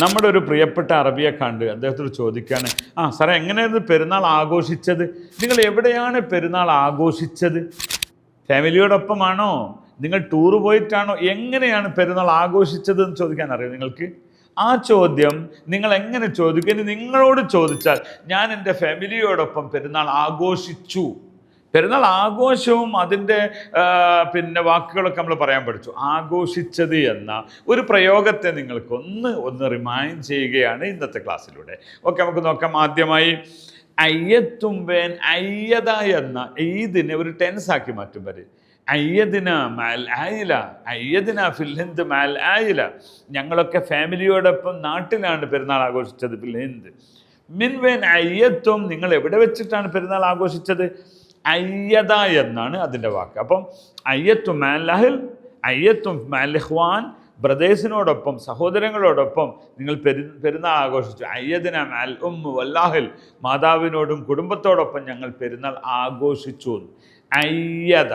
നമ്മുടെ ഒരു പ്രിയപ്പെട്ട അറബിയെ കണ്ട് അദ്ദേഹത്തോട് ചോദിക്കുകയാണ് ആ സാറേ എങ്ങനെയായിരുന്നു പെരുന്നാൾ ആഘോഷിച്ചത്? നിങ്ങൾ എവിടെയാണ് പെരുന്നാൾ ആഘോഷിച്ചത്? ഫാമിലിയോടൊപ്പമാണോ? നിങ്ങൾ ടൂർ പോയിട്ടാണോ? എങ്ങനെയാണ് പെരുന്നാൾ ആഘോഷിച്ചത് എന്ന് ചോദിക്കാൻ അറിയാം നിങ്ങൾക്ക്? ആ ചോദ്യം നിങ്ങൾ എങ്ങനെ ചോദിക്കും? നിങ്ങളോട് ചോദിച്ചാൽ ഞാൻ എന്റെ ഫാമിലിയോടൊപ്പം പെരുന്നാൾ ആഘോഷിച്ചു. പെരുന്നാൾ ആഘോഷവും അതിന്റെ പിന്നെ വാക്കുകളൊക്കെ നമ്മൾ പറയാൻ പഠിച്ചു. ആഘോഷിച്ചത് എന്ന ഒരു പ്രയോഗത്തെ നിങ്ങൾക്കൊന്ന് ഒന്ന് റിമൈൻഡ് ചെയ്യുകയാണ് ഇന്നത്തെ ക്ലാസ്സിലൂടെ. ഓക്കെ നമുക്ക് നോക്കാം. ആദ്യമായി അയ്യത്തുമ്പേൻ അയ്യത എന്ന ഈദിനെ ഒരു ടെൻസ് ആക്കി മാറ്റും വരെ. അയ്യദിന മാൽ ആയില അയ്യദിന ഫിൽഹിന്ദ് മാൽ ആയില. ഞങ്ങളൊക്കെ ഫാമിലിയോടൊപ്പം നാട്ടിലാണ് പെരുന്നാൾ ആഘോഷിച്ചത് ഫിൽഹിന്ദ് മിൻവേൻ അയ്യത്വം നിങ്ങൾ എവിടെ വെച്ചിട്ടാണ് പെരുന്നാൾ ആഘോഷിച്ചത്? അയ്യത എന്നാണ് അതിന്റെ വാക്ക്. അപ്പം അയ്യത്തും മാലഹിൽ അയ്യത്തും മാലിഹ്വാൻ ബ്രദേഴ്സിനോടൊപ്പം സഹോദരങ്ങളോടൊപ്പം നിങ്ങൾ പെരു പെരുന്നാൾ ആഘോഷിച്ചു. അയ്യദിന മാൽ ഉം വല്ലാഹിൽ മാതാവിനോടും കുടുംബത്തോടൊപ്പം ഞങ്ങൾ പെരുന്നാൾ ആഘോഷിച്ചു. അയ്യത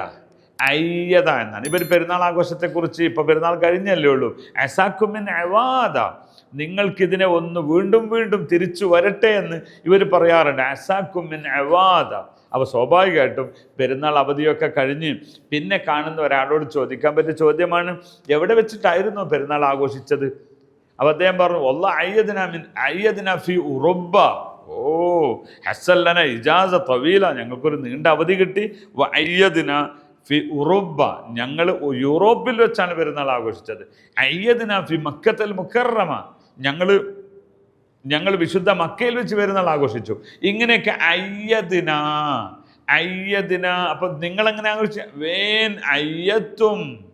അയ്യത എന്നാണ്. ഇവർ പെരുന്നാൾ ആഘോഷത്തെക്കുറിച്ച് ഇപ്പോൾ പെരുന്നാൾ കഴിഞ്ഞല്ലേ ഉള്ളൂ. അസാക്കുമിൻ അവാദ നിങ്ങൾക്കിതിനെ ഒന്ന് വീണ്ടും വീണ്ടും തിരിച്ചു വരട്ടെ എന്ന് ഇവർ പറയാറുണ്ട്. അസാക്കുമിൻ അവാദ അപ്പോൾ സ്വാഭാവികമായിട്ടും പെരുന്നാൾ അവധിയൊക്കെ കഴിഞ്ഞ് പിന്നെ കാണുന്ന ഒരാളോട് ചോദിക്കാൻ പറ്റിയ ചോദ്യമാണ് എവിടെ വെച്ചിട്ടായിരുന്നു പെരുന്നാൾ ആഘോഷിച്ചത്? അപ്പോൾ അദ്ദേഹം പറഞ്ഞു ഒല്ല അയ്യദിന മിൻ അയ്യദിന ഫി ഉറുബ ഓ ഹസല്ലന ഇജാസ തവീല ഞങ്ങൾക്കൊരു നീണ്ട അവധി കിട്ടി. അയ്യദിന ഫി ഉറുബ ഞങ്ങൾ യൂറോപ്പിൽ വെച്ചാണ് പെരുന്നാൾ ആഘോഷിച്ചത്. അയ്യദിന ഫി മക്കത്തൽ മുക്കറമ ഞങ്ങൾ ഞങ്ങൾ വിശുദ്ധ മക്കയിൽ വെച്ച് പെരുന്നാൾ ആഘോഷിച്ചു. ഇങ്ങനെയൊക്കെ അയ്യദിന അയ്യദിന അപ്പൊ നിങ്ങൾ എങ്ങനെ ആഘോഷിച്ച? വേൻ അയ്യത്തും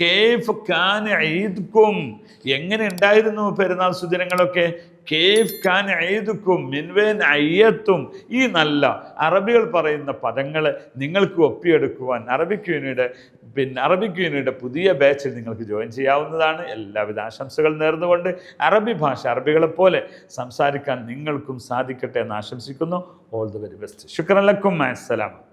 കേഫ് ഖാൻ ഈദ്ക്കും. എങ്ങനെ ഉണ്ടായിരുന്നു പെരുന്നാൾ സുദിനങ്ങളൊക്കെ? കേഫ് ഖാൻ ഈദ്ക്കും മിൻവേൻ അയ്യത്തും. ഈ നല്ല അറബികൾ പറയുന്ന പദങ്ങൾ നിങ്ങൾക്ക് ഒപ്പിയെടുക്കുവാൻ അറബിക് യൂണിയുടെ പിന്നെ അറബിക് യൂണിയുടെ പുതിയ ബാച്ചിൽ നിങ്ങൾക്ക് ജോയിൻ ചെയ്യാവുന്നതാണ്. എല്ലാവിധ ആശംസകൾ നേർന്നുകൊണ്ട് അറബി ഭാഷ അറബികളെ പോലെ സംസാരിക്കാൻ നിങ്ങൾക്കും സാധിക്കട്ടെ എന്ന് ആശംസിക്കുന്നു. ഓൾ ദി വെരി ബെസ്റ്റ് ശുക്രലക്കും അസ്സലാം